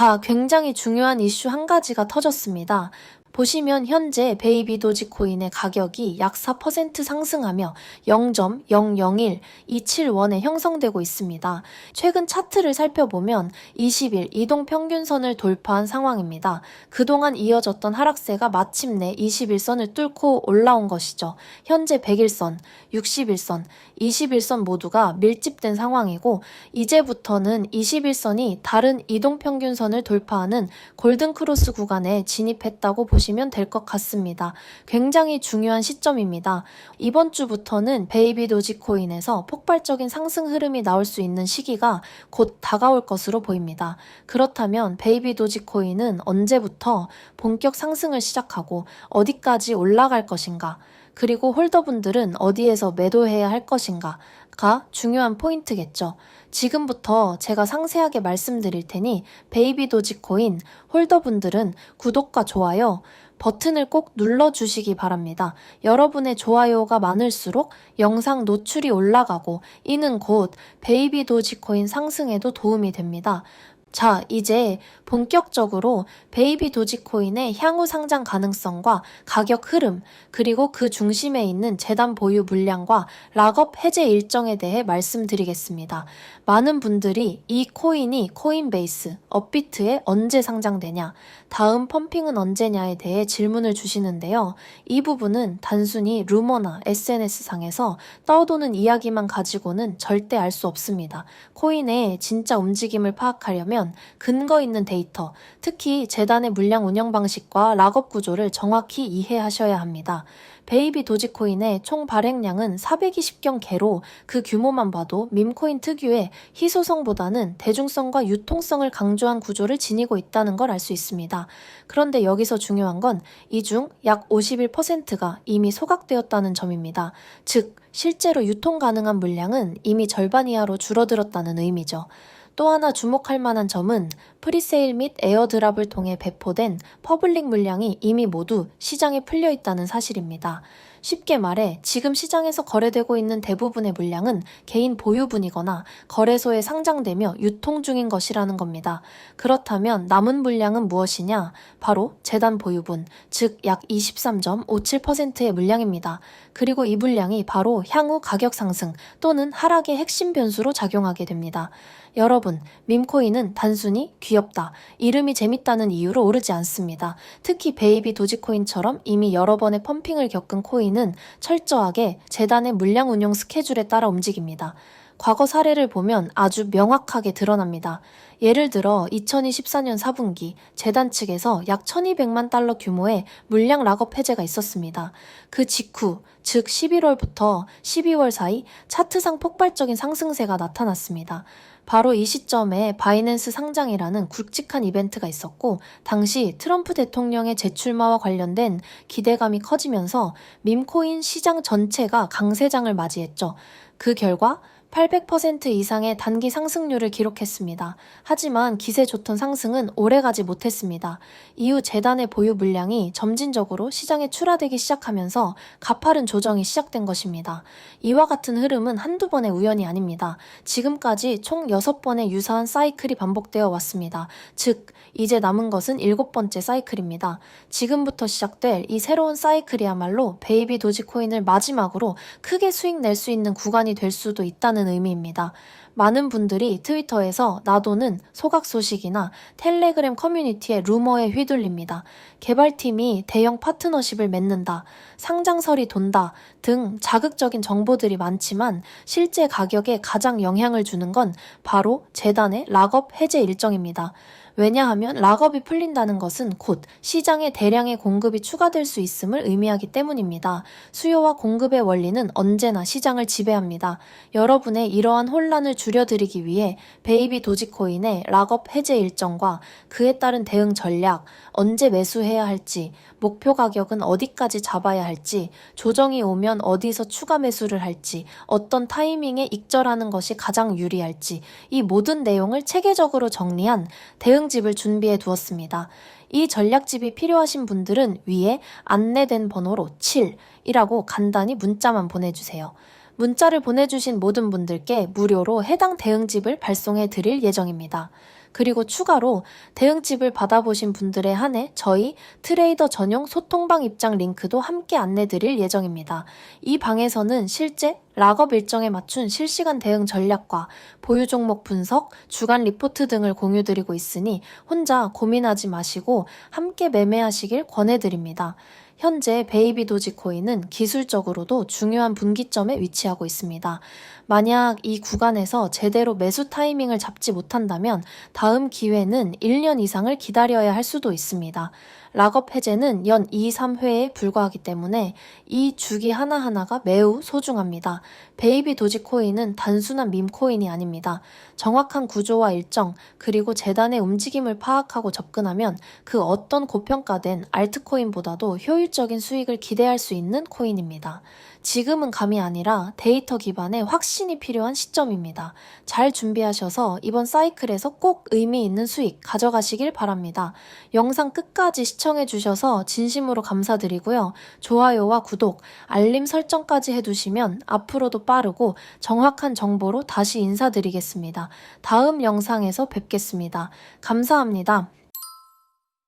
자, 굉장히 중요한 이슈 한 가지가 터졌습니다. 보시면 현재 베이비 도지코인의 가격이 약 4% 상승하며 0.001271원에 형성되고 있습니다. 최근 차트를 살펴보면 20일 이동 평균선을 돌파한 상황입니다. 그동안 이어졌던 하락세가 마침내 21선을 뚫고 올라온 것이죠. 현재 100일선, 60일선, 21선 모두가 밀집된 상황이고 이제부터는 21선이 다른 이동 평균선을 돌파하는 골든 크로스 구간에 진입했다고 보시면 될 것 같습니다. 굉장히 중요한 시점입니다. 이번 주부터는 베이비 도지코인에서 폭발적인 상승 흐름이 나올 수 있는 시기가 곧 다가올 것으로 보입니다. 그렇다면 베이비 도지코인은 언제부터 본격 상승을 시작하고 어디까지 올라갈 것인가? 그리고 홀더분들은 어디에서 매도해야 할 것인가 가 중요한 포인트겠죠. 지금부터 제가 상세하게 말씀드릴 테니 베이비 도지코인 홀더분들은 구독과 좋아요 버튼을 꼭 눌러주시기 바랍니다. 여러분의 좋아요가 많을수록 영상 노출이 올라가고 이는 곧 베이비 도지코인 상승에도 도움이 됩니다. 자, 이제 본격적으로 베이비 도지코인의 향후 상장 가능성과 가격 흐름, 그리고 그 중심에 있는 재단 보유 물량과 락업 해제 일정에 대해 말씀드리겠습니다. 많은 분들이 이 코인이 코인베이스, 업비트에 언제 상장되냐, 다음 펌핑은 언제냐에 대해 질문을 주시는데요. 이 부분은 단순히 루머나 SNS상에서 떠도는 이야기만 가지고는 절대 알 수 없습니다. 코인의 진짜 움직임을 파악하려면 근거 있는 데이터, 특히 재단의 물량 운영 방식과 락업 구조를 정확히 이해하셔야 합니다. 베이비 도지코인의 총 발행량은 420경 개로 그 규모만 봐도 밈코인 특유의 희소성보다는 대중성과 유통성을 강조한 구조를 지니고 있다는 걸 알 수 있습니다. 그런데 여기서 중요한 건 이 중 약 51%가 이미 소각되었다는 점입니다. 즉, 실제로 유통 가능한 물량은 이미 절반 이하로 줄어들었다는 의미죠. 또 하나 주목할 만한 점은 프리세일 및 에어드랍을 통해 배포된 퍼블릭 물량이 이미 모두 시장에 풀려 있다는 사실입니다. 쉽게 말해 지금 시장에서 거래되고 있는 대부분의 물량은 개인 보유분이거나 거래소에 상장되며 유통 중인 것이라는 겁니다. 그렇다면 남은 물량은 무엇이냐? 바로 재단 보유분, 즉 약 23.57%의 물량입니다. 그리고 이 물량이 바로 향후 가격 상승 또는 하락의 핵심 변수로 작용하게 됩니다. 여러분, 밈코인은 단순히 귀엽다, 이름이 재밌다는 이유로 오르지 않습니다. 특히 베이비 도지코인처럼 이미 여러 번의 펌핑을 겪은 코인은 철저하게 재단의 물량 운용 스케줄에 따라 움직입니다. 과거 사례를 보면 아주 명확하게 드러납니다. 예를 들어 2024년 4분기 재단 측에서 약 1200만 달러 규모의 물량 락업 해제가 있었습니다. 그 직후, 즉 11월부터 12월 사이 차트상 폭발적인 상승세가 나타났습니다. 바로 이 시점에 바이낸스 상장이라는 굵직한 이벤트가 있었고, 당시 트럼프 대통령의 재출마와 관련된 기대감이 커지면서 밈코인 시장 전체가 강세장을 맞이했죠. 그 결과 800% 이상의 단기 상승률을 기록했습니다. 하지만 기세 좋던 상승은 오래가지 못했습니다. 이후 재단의 보유 물량이 점진적으로 시장에 출하되기 시작하면서 가파른 조정이 시작된 것입니다. 이와 같은 흐름은 한두 번의 우연이 아닙니다. 지금까지 총 6번의 유사한 사이클이 반복되어 왔습니다. 즉, 이제 남은 것은 일곱 번째 사이클입니다. 지금부터 시작될 이 새로운 사이클이야말로 베이비 도지코인을 마지막으로 크게 수익 낼 수 있는 구간이 될 수도 있다는 의미입니다. 많은 분들이 트위터에서 나도는 소각 소식이나 텔레그램 커뮤니티의 루머에 휘둘립니다. 개발팀이 대형 파트너십을 맺는다, 상장설이 돈다 등 자극적인 정보들이 많지만 실제 가격에 가장 영향을 주는 건 바로 재단의 락업 해제 일정입니다. 왜냐하면 락업이 풀린다는 것은 곧 시장에 대량의 공급이 추가될 수 있음을 의미하기 때문입니다. 수요와 공급의 원리는 언제나 시장을 지배합니다. 여러분의 이러한 혼란을 줄여드리기 위해 베이비 도지코인의 락업 해제 일정과 그에 따른 대응 전략, 언제 매수해야 할지, 목표 가격은 어디까지 잡아야 할지, 조정이 오면 어디서 추가 매수를 할지, 어떤 타이밍에 익절하는 것이 가장 유리할지, 이 모든 내용을 체계적으로 정리한 대응 집을 준비해 두었습니다. 이 전략집이 필요하신 분들은 위에 안내된 번호로 7이라고 간단히 문자만 보내주세요. 문자를 보내주신 모든 분들께 무료로 해당 대응집을 발송해 드릴 예정입니다. 그리고 추가로 대응집을 받아보신 분들에 한해 저희 트레이더 전용 소통방 입장 링크도 함께 안내드릴 예정입니다. 이 방에서는 실제 락업 일정에 맞춘 실시간 대응 전략과 보유 종목 분석, 주간 리포트 등을 공유드리고 있으니 혼자 고민하지 마시고 함께 매매하시길 권해드립니다. 현재 베이비 도지코인은 기술적으로도 중요한 분기점에 위치하고 있습니다. 만약 이 구간에서 제대로 매수 타이밍을 잡지 못한다면 다음 기회는 1년 이상을 기다려야 할 수도 있습니다. 락업 해제는 연 2, 3회에 불과하기 때문에 이 주기 하나하나가 매우 소중합니다. 베이비 도지코인은 단순한 밈코인이 아닙니다. 정확한 구조와 일정, 그리고 재단의 움직임을 파악하고 접근하면 그 어떤 고평가된 알트코인보다도 효율적인 수익을 기대할 수 있는 코인입니다. 지금은 감이 아니라 데이터 기반의 확신이 필요한 시점입니다. 잘 준비하셔서 이번 사이클에서 꼭 의미 있는 수익 가져가시길 바랍니다. 영상 끝까지 시청해 주셔서 진심으로 감사드리고요. 좋아요와 구독, 알림 설정까지 해두시면 앞으로도 빠르고 정확한 정보로 다시 인사드리겠습니다. 다음 영상에서 뵙겠습니다. 감사합니다.